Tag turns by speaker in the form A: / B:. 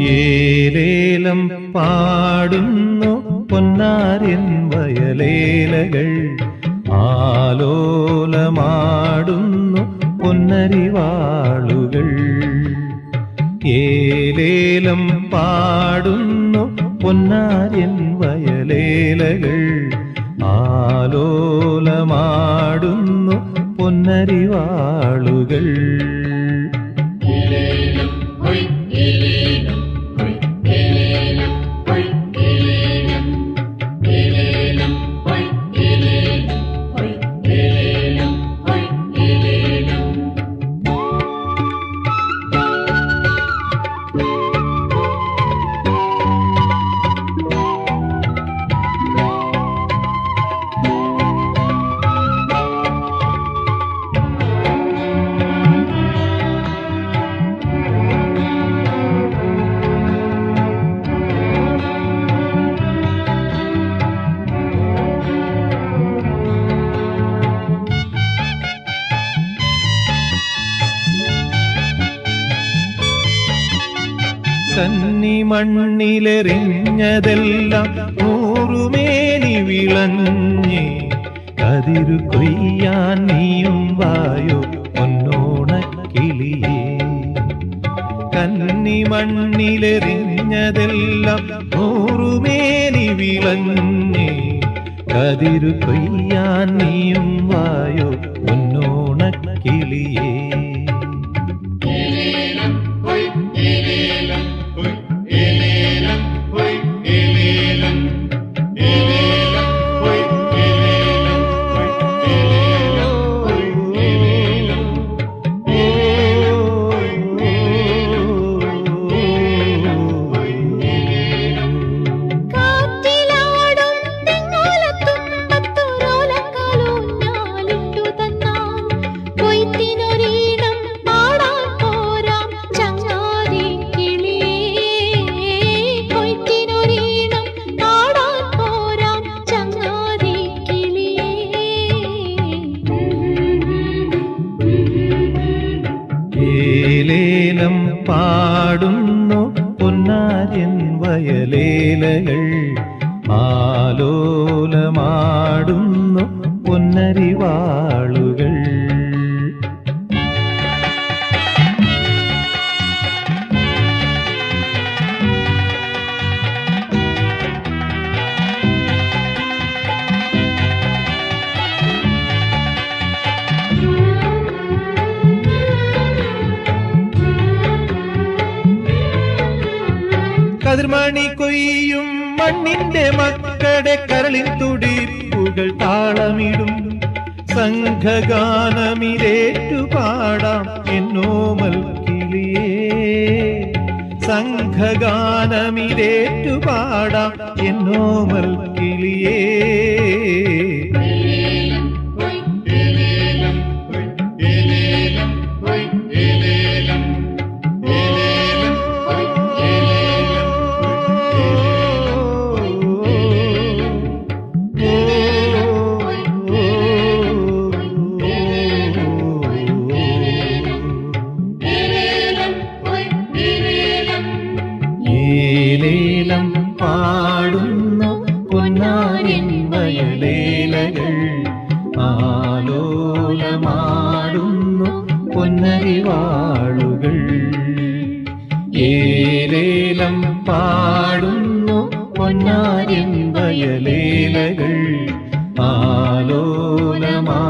A: ഏലേലം പാടുന്നു പൊന്നാരൻ വയലേലകൾ. ആലോലമാടുന്നു പൊന്നരിവാളുകൾ. ഏലേലം പാടുന്നു പൊന്നാരൻ വയലേലകൾ. ആലോലമാടുന്നു പൊന്നരിവാളുകൾ. കന്നി മണ്ണിലെറിഞ്ഞതെല്ലാം നൂറുമേനി വിളഞ്ഞേ കതിരു കൊയ്യാൻ നീയും വായോ പൊന്നോണക്കിളിയേ. കന്നി മണ്ണിലെറിഞ്ഞതെല്ലാം നൂറുമേനി വിളഞ്ഞേ കതിരു കൊയ്യാൻ നീയും പാടുന്നു പൊന്നാര്യൻ വയലേലകൾ. ആലോലമാടുന്നു പൊന്നരിവാളുകൾ. കതിർമണി കൊയ്യും മണ്ണിന്റെ മക്കളുടെ കരളിൽ തുടിപ്പുകൾ താളമിടും. സംഘഗാനമിരേറ്റു പാടാം എന്നോമൽ കിളിയേ സംഘഗാനമിരേറ്റു പാടാം എന്നോ കിളിയേ ചേരേലം പാടുന്നു പൊന്നാരിൻ വയലേലകൾ. ആലോലമാ